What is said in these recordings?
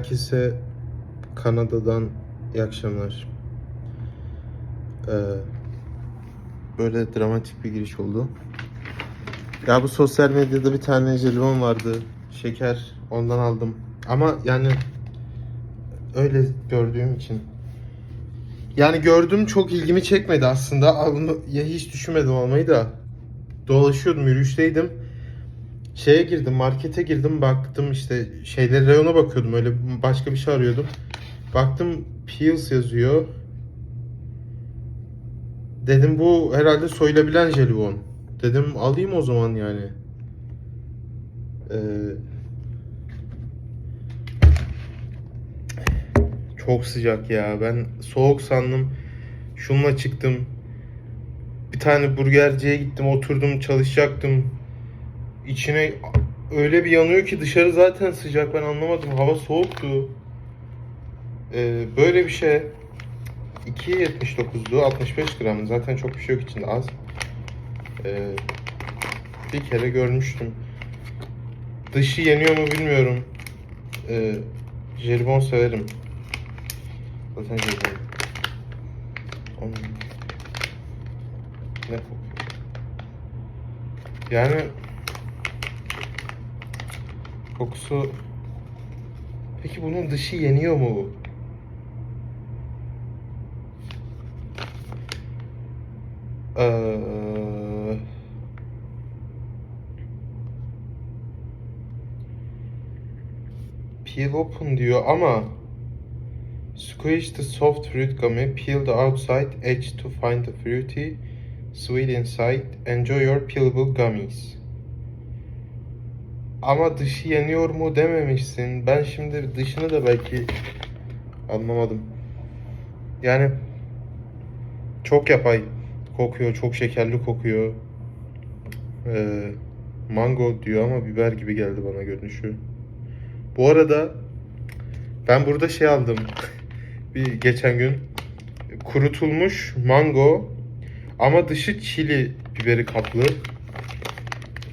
Herkese Kanada'dan iyi akşamlar. Ee, böyle dramatik bir giriş oldu. Ya bu sosyal medyada bir tane jelibon vardı. Şeker ondan aldım. Ama yani öyle gördüğüm için. Yani gördüm çok ilgimi çekmedi aslında. Alma, ya hiç düşünmedim almayı da. Dolaşıyordum, yürüyüşteydim. Şeye girdim, markete girdim, baktım işte şeyleri reyona bakıyordum. Öyle başka bir şey arıyordum. Baktım Peels yazıyor. Dedim bu herhalde soyulabilen jelibon. Dedim alayım o zaman yani. Ee, çok sıcak ya. Ben soğuk sandım. Şununla çıktım. Bir tane burgerciye gittim, oturdum, çalışacaktım. İçine öyle bir yanıyor ki dışarı zaten sıcak. Ben anlamadım. Hava soğuktu. Ee, böyle bir şey. 2.79'du. 65 gram. Zaten çok bir şey yok içinde az. Ee, bir kere görmüştüm. Dışı yeniyor mu bilmiyorum. Ee, jelibon severim. Zaten jelibon. Onun- Ne? Yani kokusu Peki bunun dışı yeniyor mu? Ee, peel open diyor ama squish the soft fruit gummy, peel the outside edge to find the fruity, sweet inside. Enjoy your peelable gummies. Ama dışı yeniyor mu dememişsin. Ben şimdi dışını da belki anlamadım. Yani çok yapay kokuyor, çok şekerli kokuyor. Ee, mango diyor ama biber gibi geldi bana görünüşü. Bu arada ben burada şey aldım. bir geçen gün kurutulmuş mango ama dışı çili biberi kaplı.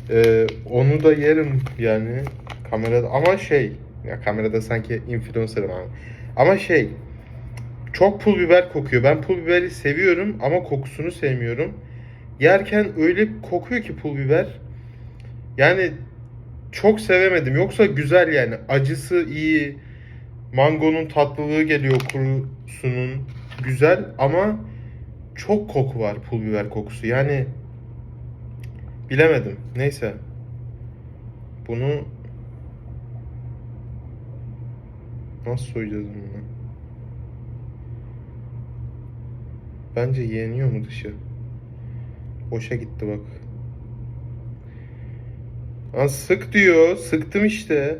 Ee, onu da yerim yani kamerada ama şey ya kamerada sanki influencer'ım abi. Ama şey çok pul biber kokuyor. Ben pul biberi seviyorum ama kokusunu sevmiyorum. Yerken öyle kokuyor ki pul biber. Yani çok sevemedim. Yoksa güzel yani. Acısı iyi. Mangonun tatlılığı geliyor kurusunun. Güzel ama çok koku var pul biber kokusu. Yani bilemedim. Neyse. Bunu nasıl soyacağız bunu? Bence yeniyor mu dışı? Boşa gitti bak. Aa, sık diyor. Sıktım işte.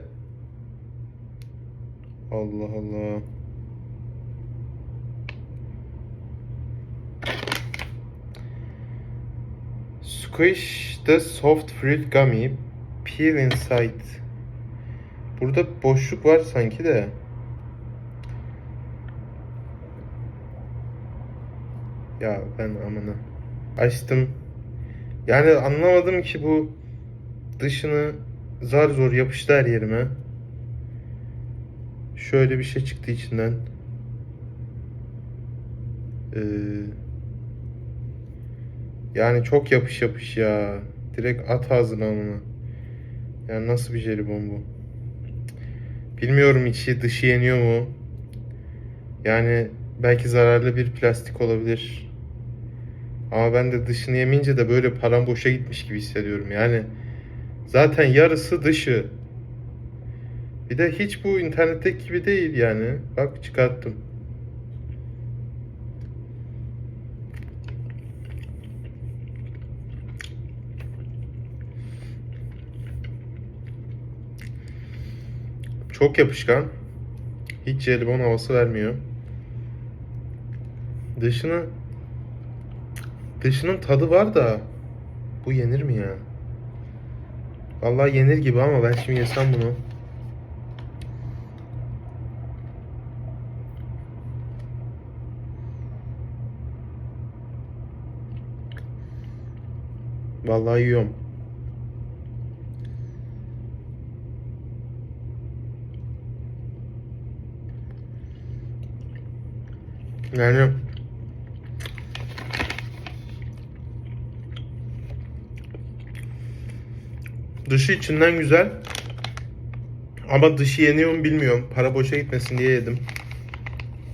Allah Allah. Squish the soft fruit gummy. Peel inside. Burada boşluk var sanki de. Ya ben amına. Açtım. Yani anlamadım ki bu dışını zar zor yapıştı her yerime. Şöyle bir şey çıktı içinden. Ee, yani çok yapış yapış ya. Direkt at ağzına amına. Yani nasıl bir jelibon bu? Bilmiyorum içi dışı yeniyor mu? Yani belki zararlı bir plastik olabilir. Ama ben de dışını yemeyince de böyle param boşa gitmiş gibi hissediyorum. Yani zaten yarısı dışı. Bir de hiç bu internetteki gibi değil yani. Bak çıkarttım. Çok yapışkan. Hiç jelibon havası vermiyor. Dışını Dışının tadı var da bu yenir mi ya? Vallahi yenir gibi ama ben şimdi yesem bunu. Vallahi yiyorum. Yani dışı içinden güzel. Ama dışı yeniyor mu bilmiyorum. Para boşa gitmesin diye yedim.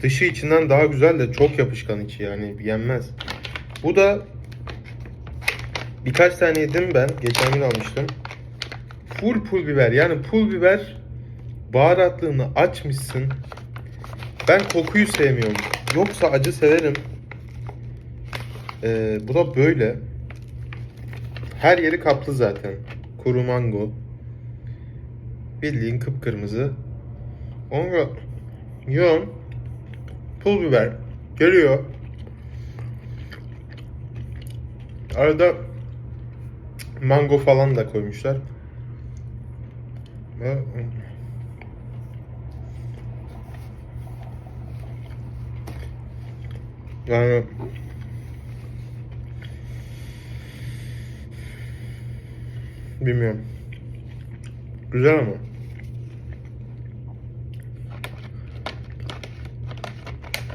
Dışı içinden daha güzel de çok yapışkan içi yani yenmez. Bu da birkaç tane yedim ben. Geçen gün almıştım. Full pul biber. Yani pul biber baharatlığını açmışsın. Ben kokuyu sevmiyorum. Yoksa acı severim. Ee, bu da böyle. Her yeri kaplı zaten. Kuru mango. Bildiğin kıpkırmızı. Onu yiyorum. Pul biber. Geliyor. Arada mango falan da koymuşlar. Ve yani bilmiyorum. Güzel ama.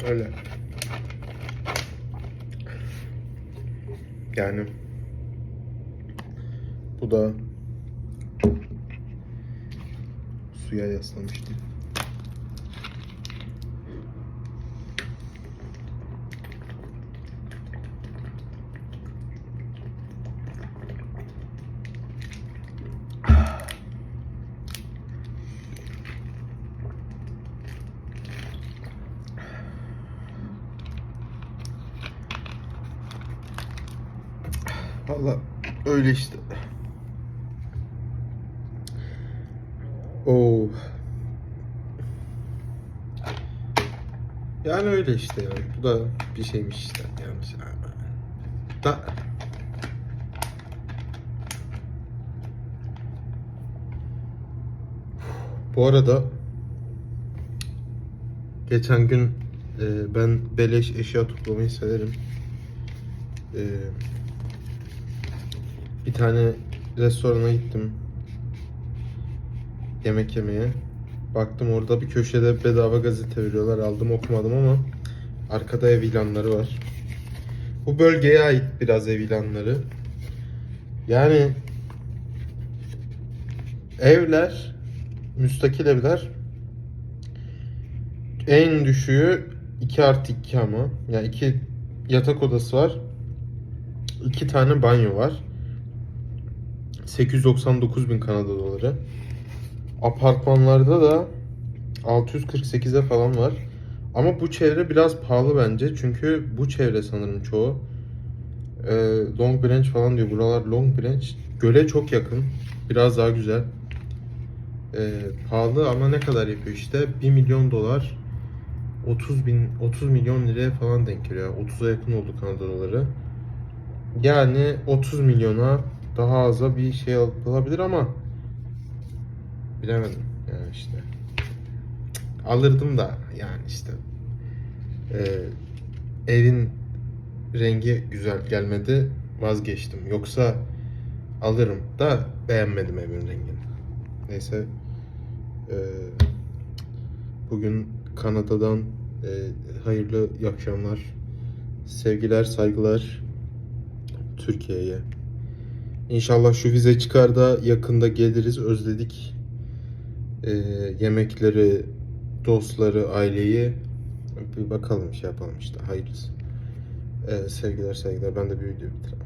Öyle. Yani bu da suya yaslamıştım. Valla öyle işte. Oo. Yani öyle işte yani. Bu da bir şeymiş işte. Yanlış. Da Bu arada geçen gün e, ben beleş eşya toplamayı severim. E, bir tane restorana gittim. Yemek yemeye. Baktım orada bir köşede bedava gazete veriyorlar. Aldım okumadım ama arkada ev ilanları var. Bu bölgeye ait biraz ev ilanları. Yani evler, müstakil evler en düşüğü 2 artı 2 ama. Yani 2 yatak odası var. 2 tane banyo var. 899 bin Kanada doları. Apartmanlarda da 648'e falan var. Ama bu çevre biraz pahalı bence. Çünkü bu çevre sanırım çoğu. Ee, Long Branch falan diyor. Buralar Long Branch. Göle çok yakın. Biraz daha güzel. Ee, pahalı ama ne kadar yapıyor işte? 1 milyon dolar 30 bin 30 milyon liraya falan denk geliyor. 30'a yakın oldu Kanada doları. Yani 30 milyona daha aza bir şey alabilir ama bilemedim yani işte. Alırdım da yani işte Ee, evin rengi güzel gelmedi vazgeçtim. Yoksa alırım da beğenmedim evin rengini. Neyse ee, bugün Kanada'dan e, hayırlı akşamlar. Sevgiler, saygılar Türkiye'ye. İnşallah şu vize çıkar da yakında geliriz. Özledik Ee, yemekleri, dostları, aileyi. Bir bakalım şey yapalım işte. Hayırlısı. Ee, sevgiler, saygılar. Ben de bir video bitireyim.